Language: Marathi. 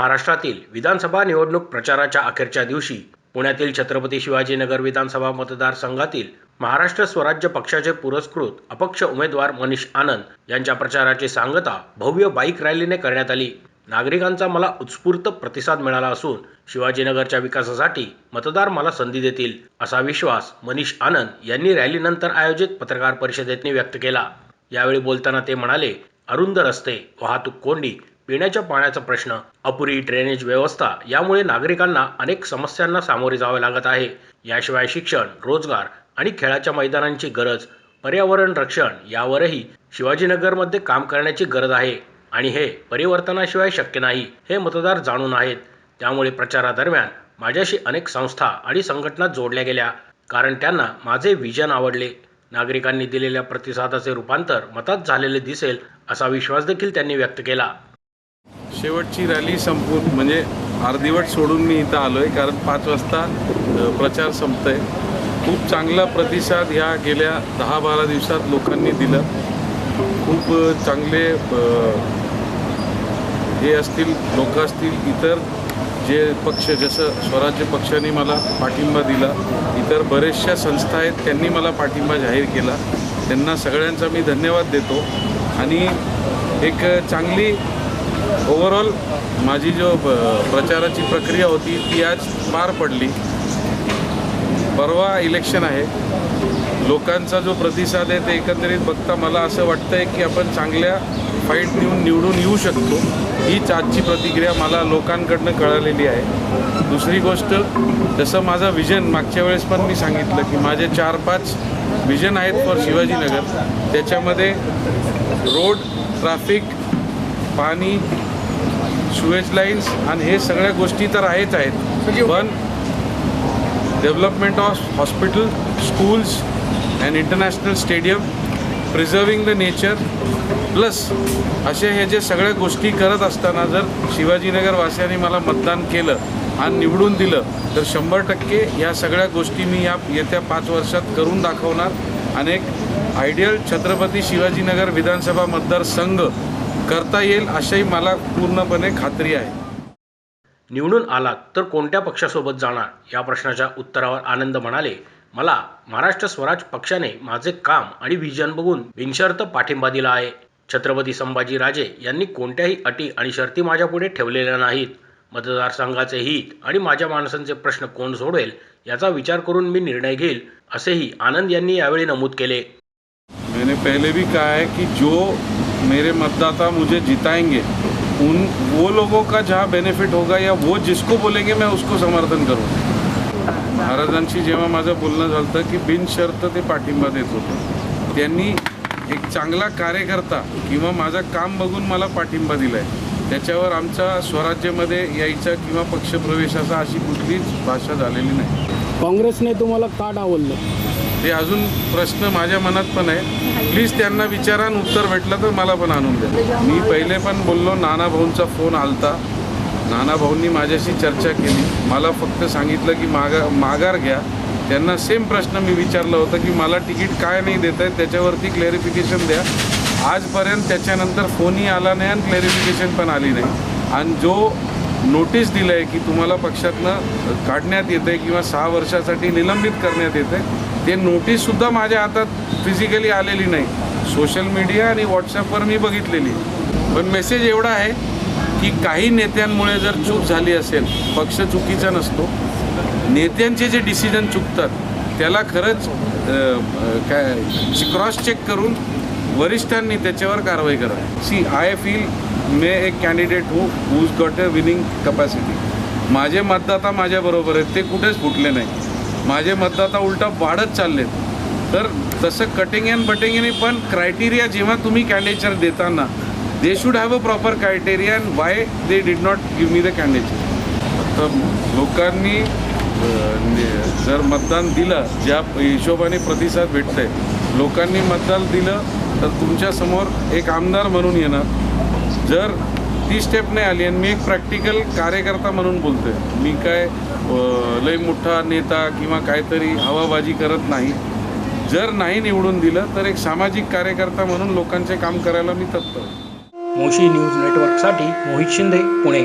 महाराष्ट्रातील विधानसभा निवडणूक प्रचाराच्या अखेरच्या दिवशी पुण्यातील छत्रपती शिवाजीनगर विधानसभा मतदारसंघातील महाराष्ट्र स्वराज्य पक्षाचे पुरस्कृत अपक्ष उमेदवार मनीष आनंद यांच्या प्रचाराची सांगता भव्य बाईक रॅलीने करण्यात आली. नागरिकांचा मला उत्स्फूर्त प्रतिसाद मिळाला असून शिवाजीनगरच्या विकासासाठी मतदार मला संधी देतील असा विश्वास मनीष आनंद यांनी रॅलीनंतर आयोजित पत्रकार परिषदेत व्यक्त केला. यावेळी बोलताना ते म्हणाले अरुंद रस्ते वाहतूक कोंडी पिण्याच्या पाण्याचा प्रश्न अपुरी ड्रेनेज व्यवस्था यामुळे नागरिकांना अनेक समस्यांना सामोरे जावे लागत आहे. याशिवाय शिक्षण रोजगार आणि खेळाच्या मैदानांची गरज पर्यावरण रक्षण यावरही शिवाजीनगरमध्ये काम करण्याची गरज आहे. आणि हे परिवर्तनाशिवाय शक्य नाही हे मतदार जाणून आहेत. त्यामुळे प्रचारादरम्यान माझ्याशी अनेक संस्था आणि संघटना जोडल्या गेल्या कारण त्यांना माझे विजन आवडले. नागरिकांनी दिलेल्या प्रतिसादाचे रूपांतर मतात झालेले दिसेल असा विश्वास देखील त्यांनी व्यक्त केला. शेवटची रॅली संपून म्हणजे अर्धिवट सोडून मी इथं आलो आहे कारण पाच वाजता प्रचार प्रचार आहे खूप चांगला प्रतिसाद ह्या गेल्या दहा बारा दिवसात लोकांनी दिला. खूप चांगले हे असतील लोक असतील इतर जे पक्ष जसं स्वराज्य पक्षाने मला पाठिंबा दिला इतर बरेचशा संस्था आहेत त्यांनी मला पाठिंबा जाहीर केला. त्यांना सगळ्यांचा मी धन्यवाद देतो. आणि एक चांगली ओव्हरऑल माझी जो ब- प्रचाराची प्रक्रिया होती ती आज पार पडली. परवा इलेक्शन आहे. लोकांचा जो प्रतिसाद आहे ते एकंदरीत बघता मला असं वाटतं आहे की आपण चांगल्या फाईट देऊन निवडून येऊ शकतो. हीच आजची प्रतिक्रिया मला लोकांकडनं कळालेली आहे. दुसरी गोष्ट जसं माझा विजन मागच्या वेळेस पण मी सांगितलं की माझे चार पाच विजन आहेत फॉर शिवाजीनगर. त्याच्यामध्ये रोड ट्रॅफिक पाणी सुएज लाईन्स आणि हे सगळ्या गोष्टी तर आहेच आहेत. पण development of hospital schools and international stadium preserving the nature plus असे हे जे सगळ्या गोष्टी करत असताना जर शिवाजीनगर वासियांनी मला मतदान केलं आणि निवडून दिलं तर शंभर टक्के या सगळ्या गोष्टी मी या येत्या पाच वर्षात करून दाखवणार. आणि एक आयडियल छत्रपती शिवाजीनगर विधानसभा मतदारसंघ करता येईल अशाही मला पूर्णपणे खात्री आहे. निवडून आलात तर कोणत्या पक्षासोबत जाणार? या प्रश्नाच्या उत्तरावर आनंद म्हणाले मला महाराष्ट्र स्वराज पक्षाने माझे काम आणि विजन बघून बिनशर्त पाठिंबा दिला आहे. छत्रपती संभाजी राजे यांनी कोणत्याही अटी आणि शर्ती माझ्यापुढे ठेवलेल्या नाहीत. मतदारसंघाचे हित आणि माझ्या माणसांचे प्रश्न कोण सोडवेल याचा विचार करून मी निर्णय घेईल असेही आनंद यांनी यावेळी नमूद केले. मैंने पहले भी कहा है कि जो मेरे मतदाता मुझे जिताएंगे उन वो लोगों का जहाँ बेनिफिट होगा या वो जिसको बोलेंगे मैं उसको समर्थन करूँ महाराजांशी जेव्हा माझं बोलणं झालं होतं की बिनशर्त ते पाठिंबा देत होते त्यांनी एक चांगला कार्यकर्ता किंवा माझं काम बघून मला पाठिंबा दिला आहे त्याच्यावर आमचा स्वराज्यामध्ये यायचा किंवा पक्षप्रवेशाचा अशी कुठलीच भाषा झालेली नाही. काँग्रेसने तुम्हाला का डावललं? ते अजून प्रश्न माझ्या मनात पण आहे. प्लीज त्यांना विचारा उत्तर भेटलं तर मला पण आणून द्या. मी पहिले पण बोललो नाना भाऊंचा फोन आलता. नाना भाऊंनी माझ्याशी चर्चा केली. मला फक्त सांगितलं की मागा माघार घ्या. त्यांना सेम प्रश्न मी विचारलं होतं की मला तिकीट काय नाही देत आहे त्याच्यावरती क्लॅरिफिकेशन द्या. आजपर्यंत त्याच्यानंतर फोनही आला नाही आणि क्लॅरिफिकेशन पण आली नाही. आणि जो नोटीस दिलं आहे की तुम्हाला पक्षातनं काढण्यात येतं आहे किंवा सहा वर्षासाठी निलंबित करण्यात येतं आहे ते नोटीससुद्धा माझ्या हातात फिजिकली आलेली नाही. सोशल मीडिया आणि व्हॉट्सॲपवर मी बघितलेली. पण मेसेज एवढा आहे की काही नेत्यांमुळे जर चूक झाली असेल पक्ष चुकीचा नसतो. नेत्यांचे जे डिसिजन चुकतात त्याला खरंच काय क्रॉस चेक करून वरिष्ठांनी त्याच्यावर कारवाई करावी. सी आय फील मी एक candidate who who's got a winning capacity माझे मतदाता माझ्याबरोबर आहेत ते कुठेच फुटले नाही. माझे मतदाता उलटा वाढत चाललेत तर तसं कटिंग अँड बटिंग आणि पण क्रायटेरिया जेव्हा तुम्ही कॅन्डिडेचर देताना they should have a proper criteria and why they did not give me the candidature तर लोकांनी जर मतदान दिलं ज्या हिशोबाने प्रतिसाद भेटतंय लोकांनी मतदान दिलं तर तुमच्यासमोर एक आमदार म्हणून येणार. जर ती स्टेप नाही आली आणि मी एक प्रॅक्टिकल कार्यकर्ता म्हणून बोलतोय मी काय लय मोठा नेता किंवा काहीतरी हवाबाजी करत नाही. जर नाही निवडून दिलं तर एक सामाजिक कार्यकर्ता म्हणून लोकांचे काम करायला मी तत्पर मोशी न्यूज नेटवर्कसाठी मोहित शिंदे पुणे.